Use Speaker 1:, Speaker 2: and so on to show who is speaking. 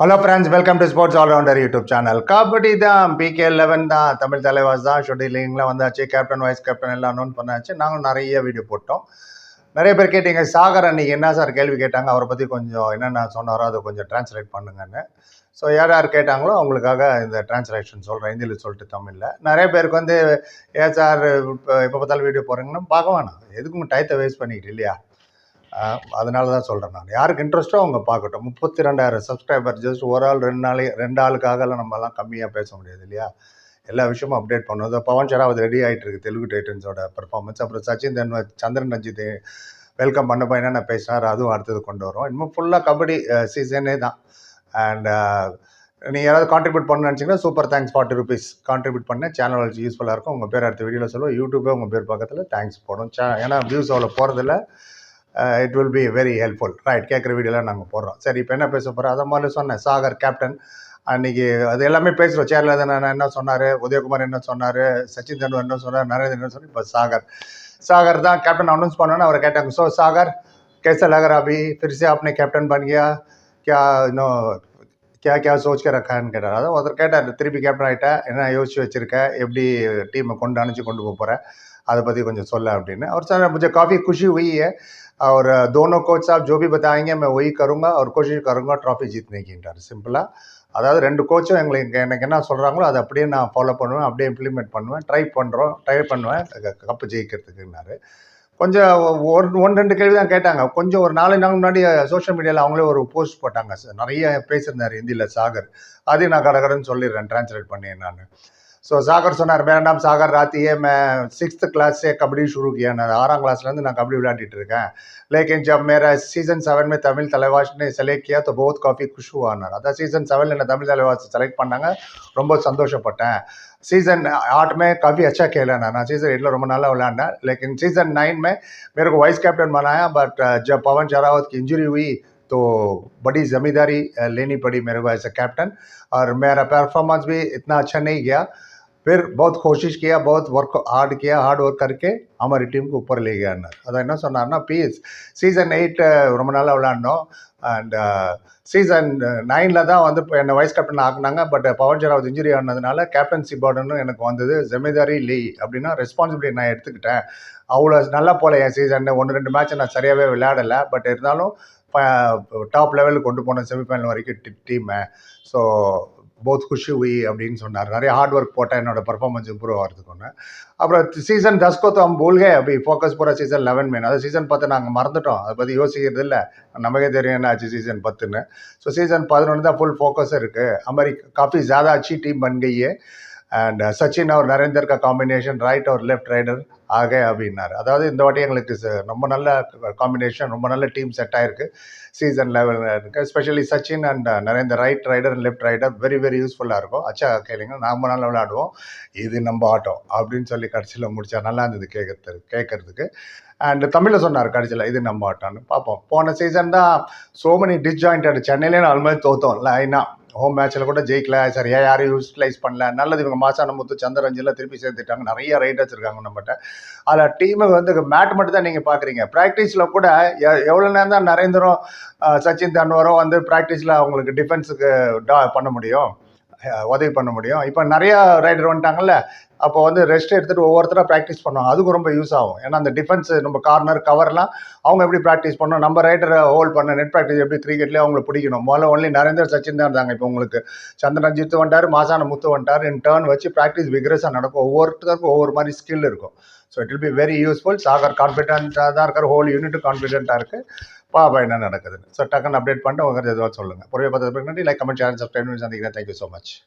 Speaker 1: Hello friends welcome to sports allrounder YouTube channel kabaddi தான் PK eleven தான் தமிழ் தலைவாஸ் தான் ஷெட்யூலிங்லாம் வந்தாச்சு கேப்டன் வைஸ் கேப்டன் எல்லாம் அனௌன்ஸ் பண்ணாச்சு நாங்களும் நிறைய வீடியோ போட்டோம். நிறைய பேர் கேட்டீங்க சாகர் அன்னைக்கு என்ன சார் கேள்வி கேட்டாங்க அவரை பற்றி கொஞ்சம் என்னென்ன சொன்னாரோ அதை கொஞ்சம் டிரான்ஸ்லேட் பண்ணுங்கன்னு. ஸோ யார் யார் கேட்டாங்களோ அவங்களுக்காக இந்த டிரான்ஸ்லேஷன் சொல்கிறேன் ஹிந்தியில் சொல்லிட்டு தமிழில். நிறைய பேருக்கு வந்து ஏன் சார் இப்போ எப்போ பார்த்தாலும் வீடியோ போகிறீங்கன்னா பார்க்க வேணாம் எதுக்கும் டயத்தை வேஸ்ட் பண்ணிக்கிட்டு இல்லையா? அதனால தான் சொல்கிறேன் நான். யாருக்கு இன்ட்ரெஸ்ட்டோ அவங்க பார்க்கட்டும். முப்பத்தி ரெண்டாயிரம் சப்ஸ்கிரைபர் ஜஸ்ட் ஒரு ஆள் ரெண்டு நாளே ரெண்டு ஆளுக்காகலாம் நம்மலாம் கம்மியாக பேச முடியாது இல்லையா? எல்லா விஷயமும் அப்டேட் பண்ணுவோம் இதோ பவன் ஷராவத் ரெடி ஆகிட்டு இருக்கு தெலுங்கு டைட்டன்ஸோட பர்ஃபார்மன்ஸ் அப்புறம் சச்சின் தென்வ சந்திரன் ரஞ்சித் வெல்கம் பண்ண பையனா நான் பேசினார் அதுவும் அடுத்தது கொண்டு வரும். இன்னும் ஃபுல்லாக கபடி சீசனே தான். அண்ட் நீங்கள் யாராவது கான்ட்ரிபியூட் பண்ண நினச்சிங்கன்னா super thanks forty rupees contribute பண்ண. சேனல் வச்சு யூஸ்ஃபுல்லாக இருக்கும். உங்கள் பேர் அடுத்த வீடியோவில் சொல்லுவோம். யூடியூபே உங்கள் பேர் பக்கத்தில் தேங்க்ஸ் போடும். சே ஏன்னா வியூஸ் அவ்வளோ போகிறதில்ல it will be very helpful right கேட்குற வீடியோலாம் நாங்கள் போடுறோம் சரி இப்போ என்ன பேச போகிறோம் அதை மாதிரி சொன்னேன் சாகர் கேப்டன் அன்னைக்கு அது எல்லாமே பேசுகிறோம் சேரில் நான் என்ன சொன்னார் உதயகுமார் என்ன சொன்னார் சச்சின் தெண்டுல்கர் என்ன சொன்னார் நரேந்திர என்ன சொன்னார் இப்போ சாகர் சாகர் தான் கேப்டன் அனௌன்ஸ் பண்ணோன்னு அவரை கேட்டாங்க ஸோ சாகர் कैसा लग रहा अभी फिर से आपने कैप्टन बन गया क्या नो கே கே யோசிக்க கேட்டார். அதான் ஒருத்தர் கேட்டார் திருப்பி கேப்டன் ஆகிட்டா என்ன யோசிச்சு வச்சுருக்க? எப்படி டீமை கொண்டு அணைச்சி கொண்டு போக போகிறேன் அதை பற்றி கொஞ்சம் சொல்ல அப்படின்னு. அவர் சார் கொஞ்சம் காஃபி குஷி हुई है தோனோ கோச் कोच ஜோபி जो भी ஒய் கருங்க. वही करूँगा और ட்ராஃபி करूँगा ट्रॉफी சிம்பிளாக அதாவது ரெண்டு கோச்சும் எங்களுக்கு எனக்கு என்ன சொல்கிறாங்களோ அதை அப்படியே நான் ஃபாலோ பண்ணுவேன் அப்படியே இம்ப்ளிமெண்ட் பண்ணுவேன் ட்ரை பண்ணுறோம் ட்ரை பண்ணுவேன் கப்பு ஜெயிக்கிறதுக்குன்னாரு. கொஞ்சம் ஒரு ஒன் ரெண்டு கேள்வி தான் கேட்டாங்க. கொஞ்சம் ஒரு நாலு நாள் முன்னாடி சோஷியல் மீடியாவில் அவங்களே ஒரு போஸ்ட் போட்டாங்க. சார் நிறைய பேசியிருந்தார் ஹிந்தியில் சாகர். அதையும் நான் கடகடன்னு சொல்லிடுறேன் டிரான்ஸ்லேட் பண்ணி நான். ஸோ சாகர் சொன்னார் मेरा नाम सागर राती है मैं सिक्स्थ क्लास से कबड्डी शुरू किया ना ஆறாம் கிளாஸ்லேருந்து நான் கபடி விளையாடிட்டு இருக்கேன் लेकिन जब मेरा सीजन सेवन में तमिल தலைவாஸ் ने செலக்ட் किया तो बहुत काफ़ी खुश हुआ நான் அதான் சீசன் செவனில் என்ன தமிழ் தலைவாஸ் செலக்ட் பண்ணாங்க ரொம்ப சந்தோஷப்பட்டேன் सीजन आठ में काफ़ी अच्छा खेला ना ना सीजन एट ரொம்ப நல்லா விளையாண்டேன் लेकिन सीजन नाइन में मेरे को वाइस कैप्टन बनाया बट जब पवन शरावत की इंजरी हुई तो बड़ी जिम्मेदारी लेनी पड़ी मेरे को एज अ कैप्टन और मेरा परफॉर्मेंस भी इतना अच्छा नहीं गया फिर बहुत कोशिश किया बहुत वर्क हार्ड किया हार्ड वर्क करके हमारी टीम को ऊपर ले गया அதான் என்ன சொன்னார்னா பீஸ் சீசன் எயிட் ரொம்ப நாளாக விளையாண்டோம் அண்ட் சீசன் நைனில் தான் வந்து இப்போ என்னை வைஸ் கேப்டன் ஆக்குனாங்க பட் பவன் ஷராவத் இன்ஜுரி ஆனதுனால கேப்டன்சி பர்டனும் எனக்கு வந்தது ஜெமேதாரி லீ அப்படின்னா ரெஸ்பான்சிபிலிட்டி நான் எடுத்துக்கிட்டேன் அவ்வளோ நல்லா போல என் சீசன் ஒன்று ரெண்டு மேட்ச் நான் சரியாகவே விளையாடலை பட் இருந்தாலும் டாப் லெவலுக்கு கொண்டு போன செமிஃபைனல் வரைக்கும் டீமை ஸோ போத் குஷி உய் அப்படின்னு சொன்னார். நிறைய ஹார்ட் ஒர்க் போட்டால் என்னோட பர்ஃபார்மன்ஸ் இம்ப்ரூவ் ஆகிறதுக்குன்னு அப்புறம் சீசன் தஸ்கோ தம் பூல்கே அப்படி ஃபோக்கஸ் போகிற சீசன் லெவன் மேன் அது சீசன் பத்து நாங்கள் மறந்துட்டோம். அதை பற்றி யோசிக்கிறது இல்லை. நமக்கே தெரியும் என்ன ஆச்சு சீசன் பத்துன்னு. ஸோ சீசன் பதினொன்று தான் ஃபுல் ஃபோக்கஸ் இருக்குது அது மாதிரி காஃபி ஜாதா அச்சி டீம் பன் அண்ட் சச்சின் அவர் நரேந்தர் காம்பினேஷன் ரைட் அவர் லெஃப்ட் ரைடர் ஆக அப்படின்னாரு. அதாவது இந்த வாட்டி எங்களுக்கு ரொம்ப நல்ல காம்பினேஷன் ரொம்ப நல்ல டீம் செட் ஆயிருக்கு. சீசன் லெவலில் இருக்குது specially Sachin and Narender right raider and left raider very very யூஸ்ஃபுல்லாக இருக்கும். அச்சா கேளுங்க நாம நல்லா விளையாடுவோம். இது நம்ம ஆட்டம் அப்படின்னு சொல்லி கடைசியில் முடிச்சா நல்லா இருந்தது கேட்கறது கேட்கறதுக்கு அண்ட் தமிழில் சொன்னார் கடைசியில் இது நம்ம ஆட்டம்னு. பார்ப்போம். போன சீசன் தான் சோ மெனி டிஸ்ஜாயிண்டட் சென்னையிலே நாலு மாதிரி தோத்தோம். லைனாக ஹோம் மேட்ச்சில் கூட ஜெயிக்கல. சரியா யாரும் யூட்டிலைஸ் பண்ணல? நல்லது இவங்க மாசான முத்து சந்திரஞ்சில் திருப்பி சேர்த்துட்டாங்க. நிறைய ரைடர்ஸ் இருக்காங்க நம்மகிட்ட. அதில் டீமுக்கு வந்து மேட் மட்டும் தான் நீங்கள் பார்க்குறீங்க ப்ராக்டிஸில் கூட எ- எவ்வளோ நேரம் தான் நரேந்திரம் சச்சின் தன்வரும் வந்து ப்ராக்டிஸில் அவங்களுக்கு டிஃபென்ஸுக்கு டா பண்ண முடியும்? உதவி பண்ண முடியும். இப்போ நிறையா ரைடர் வந்துட்டாங்கல்ல அப்போ வந்து ரெஸ்ட் எடுத்துகிட்டு ஒவ்வொருத்தராக ப்ராக்டிஸ் பண்ணுவாங்க. அதுக்கும் ரொம்ப யூஸ் ஆகும். ஏன்னா அந்த டிஃபென்ஸ் நம்ம கார்னர் கவர்லாம் அவங்க எப்படி ப்ராக்டிஸ் பண்ணணும்? நம்ம ரைடரை ஹோல்ட் பண்ண நெட் ப்ராக்டிஸ் எப்படி கிரிக்கெட்லேயே அவங்களை பிடிக்கணும்? முதல்ல ஒன்லி நரேந்தர் சச்சின் தான் இருந்தாங்க இப்போ உங்களுக்கு. சந்திரன் ஜித்து வந்துட்டார் மாசான முத்து வந்துட்டார். இன் டேர்ன் வச்சு ப்ராக்டிஸ் விக்ரஸாக நடக்கும். ஒவ்வொருத்தருக்கும் ஒவ்வொரு மாதிரி ஸ்கில் இருக்கும். So it will be very useful Sagar கான்ஃபிடென்ட்டாக தான் இருக்கார். ஹோல் யூனிட்டும் கான்ஃபிடென்ட்டாக இருக்குது பாப்பா என்ன நடக்குதுன்னு. ஸோ டக்குன்னு அப்டேட் பண்ணிட்டு உங்களுக்கு எதுவாக சொல்லுங்கள் பொறுவை பார்த்து லைக் கமெண்ட் சேனல் சப்ஸ்கிரைப் பண்ணி சந்திக்கிறேன். Thank you so much